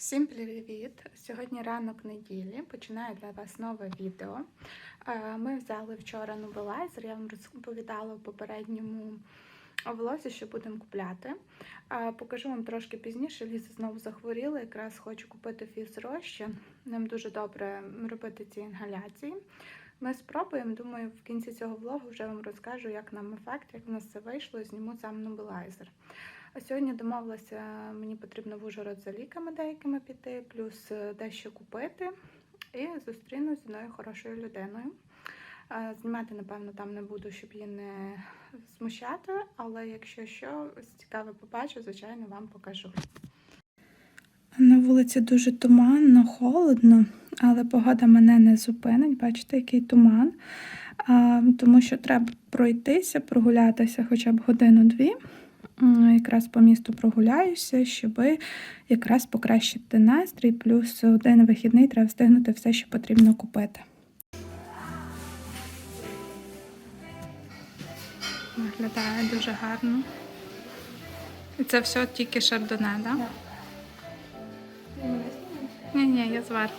Всім привіт! Сьогодні ранок неділі. Починаю для вас нове відео. Е, Ми взяли вчора новелайзер, я вам розповідала в попередньому влозі, що будемо купляти. Е, Покажу вам трошки пізніше. Ліза знову захворіла, якраз хочу купити фізрозчин. Ним дуже добре робити ці інгаляції. Ми спробуємо, думаю, в кінці цього влогу вже вам розкажу, як нам ефект, як в нас все вийшло, і зніму сам новелайзер. А сьогодні домовилася, мені потрібно в Ужгород за ліками деякими піти, плюс е, дещо купити. І зустрінусь з одною хорошою людиною. Е, Знімати, напевно, там не буду, щоб її не смущати, але якщо що цікаве побачу, звичайно, вам покажу. На вулиці дуже туманно, холодно, але погода мене не зупинить. Бачите, який туман. Тому що треба пройтися, прогулятися хоча б годину-дві. Якраз по місту прогуляюся, щоб якраз покращити настрій, плюс один вихідний треба встигнути все, що потрібно купити. Виглядає дуже гарно. І це все тільки шардоне, так? Да? Ні, ні, я зверху.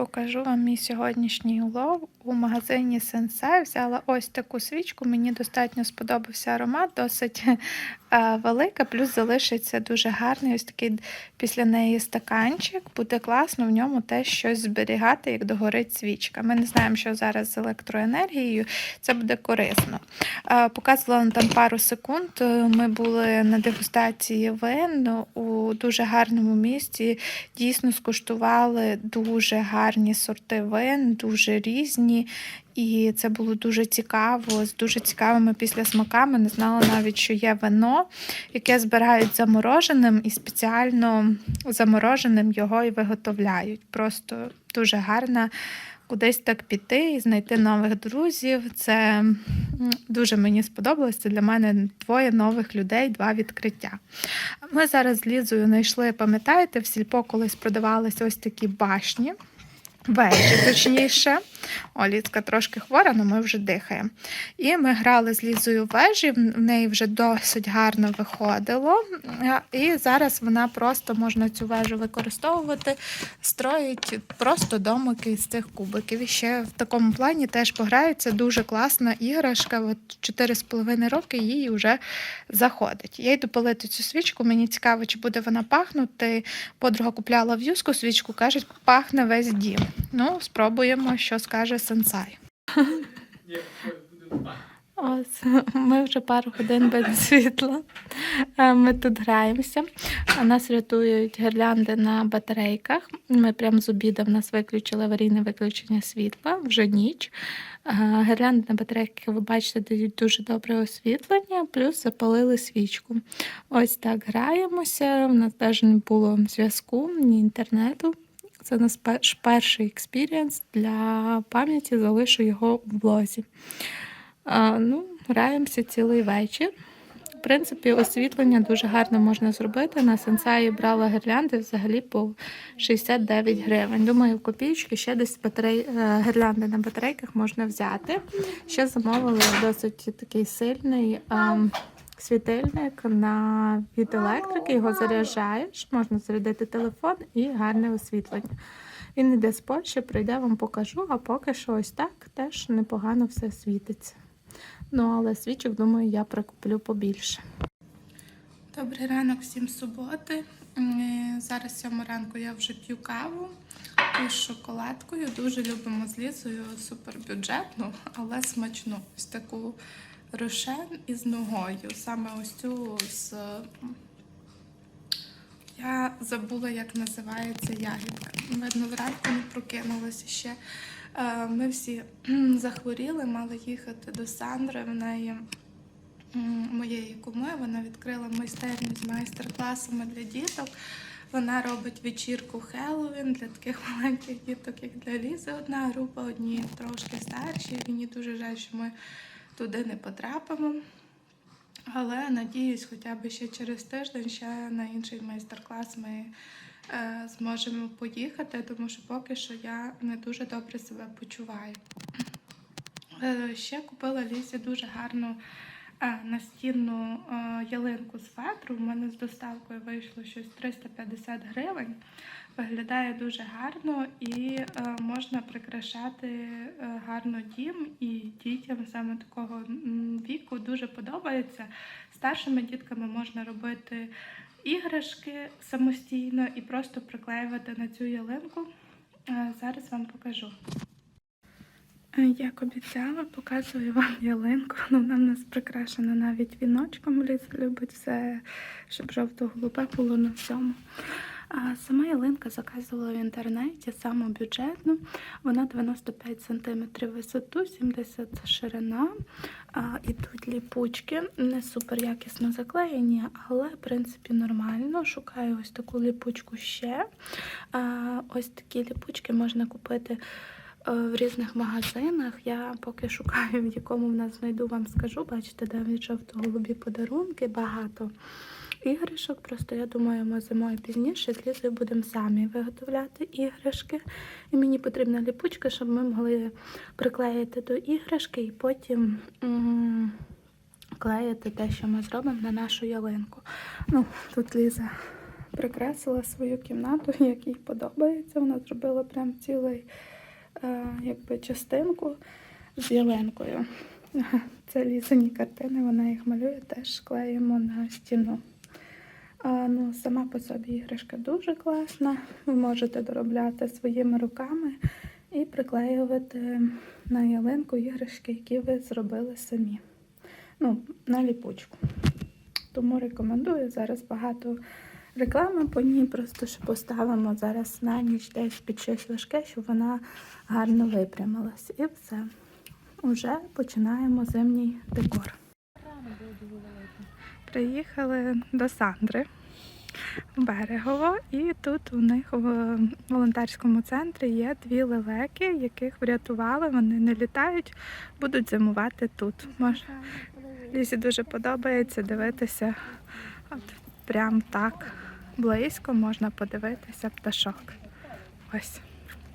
Покажу вам мій сьогоднішній улов. У магазині Сенсей взяла ось таку свічку. Мені достатньо сподобався аромат, досить е, велика, плюс залишиться дуже гарний ось такий після неї стаканчик. Буде класно в ньому теж щось зберігати, як догорить свічка. Ми не знаємо, що зараз з електроенергією, це буде корисно. Е, показувала там пару секунд. Ми були на дегустації вин у дуже гарному місці. Дійсно скуштували дуже гарні сорти вин, дуже різні. І це було дуже цікаво, з дуже цікавими післясмаками. Не знала навіть, що є вино, яке збирають замороженим і спеціально замороженим його і виготовляють. Просто дуже гарна. Кудись так піти і знайти нових друзів. Це дуже мені сподобалось. Це для мене двоє нових людей, два відкриття. Ми зараз з Лізою знайшли, пам'ятаєте, в сільпо колись продавалися ось такі башні. Вежі, точніше. О, Ліцка трошки хвора, але ми вже дихаємо. І ми грали з Лізою вежі, в неї вже досить гарно виходило. І зараз вона просто можна цю вежу використовувати, строїть просто домики з цих кубиків. І ще в такому плані теж пограються. Дуже класна іграшка. От 4,5 роки їй вже заходить. Я йду палити цю свічку. Мені цікаво, чи буде вона пахнути. Подруга купляла в юску свічку, кажуть, пахне весь дім. Ну, спробуємо, що скаже сенсай. Ось, ми вже пару годин без світла. Е, Ми тут граємося. Нас рятують гірлянди на батарейках. Ми прямо з обіду в нас виключили аварійне виключення світла вже ніч. Е, Гірлянди на батарейках, ви бачите, дають дуже добре освітлення, плюс запалили свічку. Ось так граємося. У нас навіть не було зв'язку, ні інтернету. Це наш перший експірієнс для пам'яті, залишу його в блозі. А, ну, граємося цілий вечір. В принципі, освітлення дуже гарно можна зробити. На сенсаї брала гірлянди взагалі по 69 гривень. Думаю, в копійки ще десь батарей... е, гірлянди на батарейках можна взяти. Ще замовили досить такий сильний ем, світильник на від електрики. Його заряджаєш, можна зарядити телефон і гарне освітлення. Він йде з Польщі, прийде, вам покажу, а поки що ось так теж непогано все світиться. Ну, але свічок, думаю, я прикуплю побільше. Добрий ранок всім суботи. Е, Зараз сьому ранку я вже п'ю каву із шоколадкою. Дуже любимо з лісою супербюджетну, але смачну. Ось таку рошен із ногою. Саме ось цю з. Я забула, як називається ягідка. Видно, вранку не прокинулася ще. Е, Ми всі захворіли, мали їхати до Сандри. В неї моєї куми. Вона відкрила майстерню з майстер-класами для діток. Вона робить вечірку Хеллоуін для таких маленьких діток, як для Лізи. Одна група, одні трошки старші. Мені дуже жаль, що ми туди не потрапимо. Але надіюсь, хоча б ще через тиждень ще на інший майстер-клас ми е, зможемо поїхати, тому що поки що я не дуже добре себе почуваю. Е, Ще купила Лісі дуже гарну настінну ялинку з фетру. У мене з доставкою вийшло щось 350 гривень. Виглядає дуже гарно і е, можна прикрашати е, гарно дім і дітям саме такого віку дуже подобається. Старшими дітками можна робити іграшки самостійно і просто приклеювати на цю ялинку. Е, Зараз вам покажу. Як обіцяла, показую вам ялинку. Вона в нас прикрашена навіть віночком. Ліз любить все, щоб жовто-голубе було на всьому. А сама ялинка заказувала в інтернеті саму бюджетну. Вона 95 см висоту, 70 ширина. А, ідуть ліпучки, не супер якісно заклеєні, але в принципі нормально. Шукаю ось таку ліпучку ще. А, ось такі ліпучки можна купити в різних магазинах. Я поки шукаю, в якому в нас знайду, вам скажу. Бачите, де від жовто-голубі подарунки, багато іграшок. Просто я думаю, ми зимою пізніше з Лізою будемо самі виготовляти іграшки. І мені потрібна ліпучка, щоб ми могли приклеїти до іграшки і потім клеїти те, що ми зробимо на нашу ялинку. Ну, тут Ліза прикрасила свою кімнату, як їй подобається. Вона зробила прям цілий е, якби частинку з ялинкою. Це лізані картини, вона їх малює, теж клеїмо на стіну. А, ну, сама по собі іграшка дуже класна. Ви можете доробляти своїми руками і приклеювати на ялинку іграшки, які ви зробили самі. Ну, на ліпучку. Тому рекомендую зараз багато реклами по ній, просто що поставимо зараз на ніч десь під щось важке, щоб вона гарно випрямилась. І все. Уже починаємо зимній декор. Приїхали до Сандри Берегово, і тут у них в волонтерському центрі є дві лелеки, яких врятували. Вони не літають, будуть зимувати тут. Може, Лізі дуже подобається дивитися. От прям так близько можна подивитися пташок. Ось.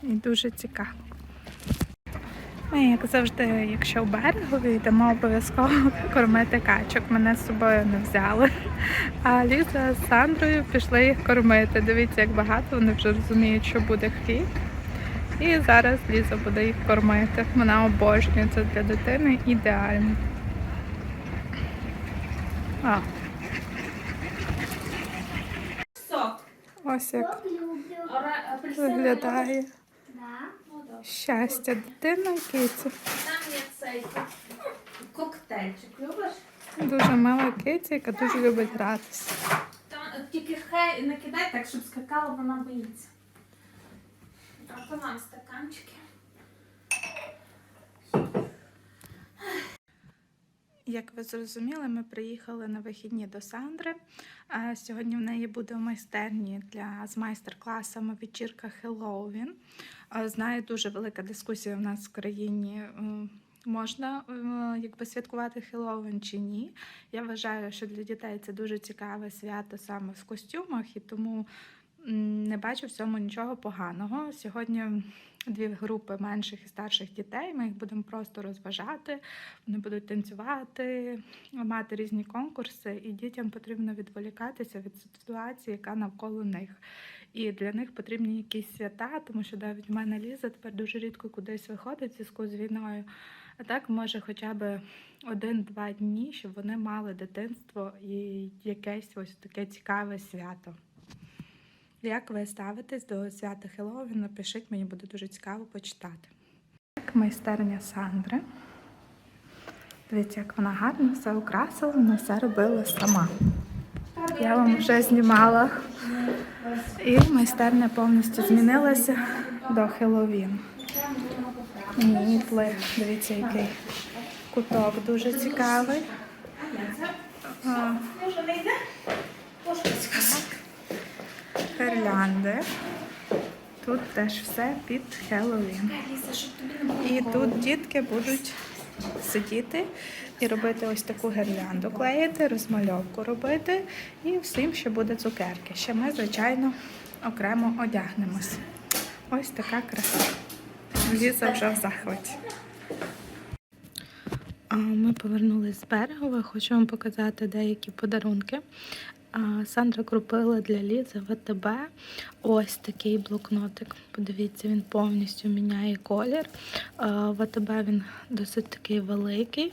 І дуже цікаво. Ми, як завжди, якщо в берегові, йдемо обов'язково кормити качок. Мене з собою не взяли. А Ліза з Сандрою пішли їх кормити. Дивіться, як багато вони вже розуміють, що буде хліб. І зараз Ліза буде їх кормити. Вона обожнює це для дитини ідеально. А, ось як виглядає щастя дитина і. Там є цей коктейльчик. Любиш? Дуже мила киця, яка дуже любить гратися. Там тільки хай не кидай так, щоб скакала, вона боїться. А то нам стаканчики. Як ви зрозуміли, ми приїхали на вихідні до Сандри. Сьогодні в неї буде в майстерні для з майстер-класами вечірка Хеллоуін. Знаю, дуже велика дискусія в нас в країні. Можна якби святкувати Хеллоуін чи ні. Я вважаю, що для дітей це дуже цікаве свято саме в костюмах, і тому не бачу в цьому нічого поганого. Сьогодні дві групи менших і старших дітей. Ми їх будемо просто розважати. Вони будуть танцювати, мати різні конкурси, і дітям потрібно відволікатися від ситуації, яка навколо них. І для них потрібні якісь свята, тому що навіть в мене Ліза тепер дуже рідко кудись виходить в зв'язку з війною. А так може хоча б один-два дні, щоб вони мали дитинство і якесь ось таке цікаве свято. Як ви ставитесь до свята Хеллоуін? Напишіть, мені буде дуже цікаво почитати. Так, майстерня Сандри. Дивіться, як вона гарно все украсила, вона все робила сама. Я вам вже знімала. І майстерня повністю змінилася до Хеллоуін. Мітли, дивіться, який куток дуже цікавий. А, Може не йде? Ложку сказати. Гірлянди. Тут теж все під Хеллоуін. І тут дітки будуть сидіти і робити ось таку гірлянду, клеїти, розмальовку робити і всім, що буде цукерки. Ще ми, звичайно, окремо одягнемось. Ось така краса. Ліза вже в захваті. Ми повернулись з берегова. Хочу вам показати деякі подарунки. Сандра купила для Лізи ВТБ ось такий блокнотик. Подивіться, він повністю міняє колір. ВТБ він досить такий великий.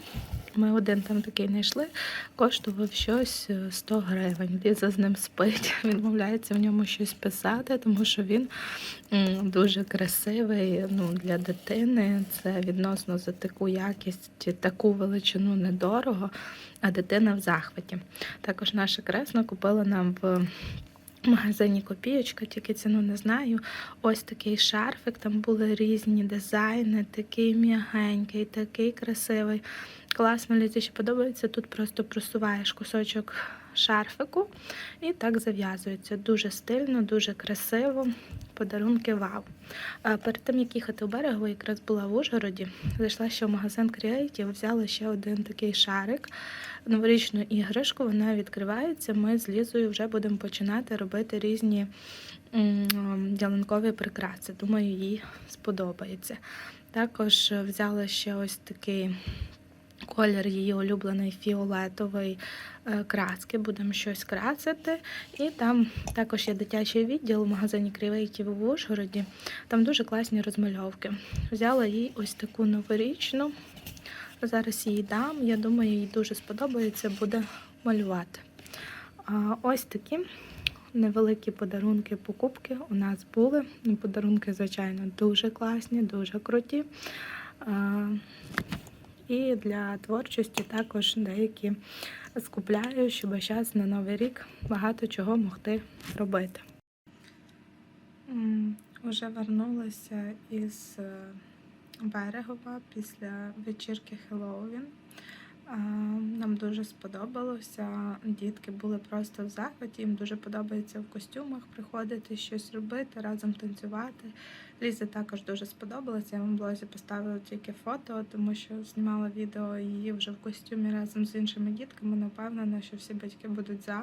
Ми один там такий знайшли, коштував щось е, 100 гривень. Ліза з ним спить, відмовляється в ньому щось писати, тому що він дуже красивий ну, для дитини. Це відносно за таку якість, таку величину недорого, а дитина в захваті. Також наша кресна купила нам в магазині Копієчка, тільки ціну не знаю. Ось такий шарфик, там були різні дизайни, такий м'ягенький, такий красивий. Класно, Лізі ще подобається. Тут просто просуваєш кусочок шарфику і так зав'язується. Дуже стильно, дуже красиво. Подарунки вау. Перед тим, як їхати у берегово, якраз була в Ужгороді, зайшла ще в магазин Creative, взяла ще один такий шарик, новорічну іграшку. Вона відкривається. Ми з Лізою вже будемо починати робити різні м, ялинкові прикраси. Думаю, їй сподобається. Також взяла ще ось такий колір її улюблений фіолетовий е, краски. Будемо щось красити. І там також є дитячий відділ в магазині Creative в Ужгороді. Там дуже класні розмальовки. Взяла їй ось таку новорічну. Зараз їй дам. Я думаю, їй дуже сподобається, буде малювати. Ось такі невеликі подарунки, покупки у нас були. Подарунки, звичайно, дуже класні, дуже круті. І для творчості також деякі скупляю, щоб зараз на Новий рік багато чого могти робити. Уже вернулася із е, Берегова після вечірки Хеллоуін. Нам дуже сподобалося. Дітки були просто в захваті. Їм дуже подобається в костюмах приходити, щось робити, разом танцювати. Лізі також дуже сподобалося. Я вам в блозі поставила тільки фото, тому що знімала відео її вже в костюмі разом з іншими дітками. Не впевнена, що всі батьки будуть за,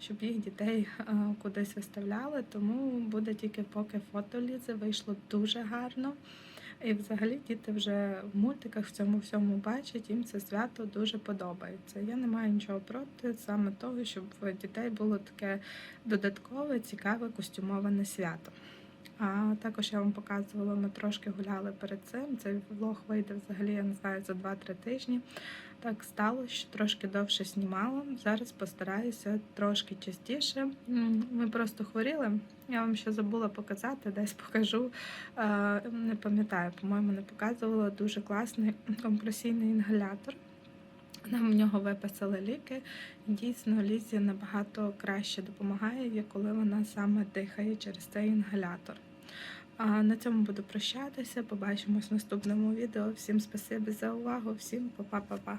щоб їх дітей е, кудись виставляли. Тому буде тільки поки фото Лізи. Вийшло дуже гарно. І взагалі діти вже в мультиках в цьому всьому бачать, їм це свято дуже подобається. Я не маю нічого проти саме того, щоб в дітей було таке додаткове, цікаве костюмоване свято. А також я вам показувала, ми трошки гуляли перед цим. Цей влог вийде взагалі, я не знаю, за 2-3 тижні. Так стало, що трошки довше знімала. Зараз постараюся трошки частіше. Ми просто хворіли. Я вам ще забула показати, десь покажу. Е, Не пам'ятаю, по-моєму, не показувала дуже класний компресійний інгалятор. Нам в нього виписали ліки. Дійсно, Лізі набагато краще допомагає, коли вона саме дихає через цей інгалятор. А на цьому буду прощатися. Побачимось в наступному відео. Всім спасибі за увагу, всім па-па-па-па.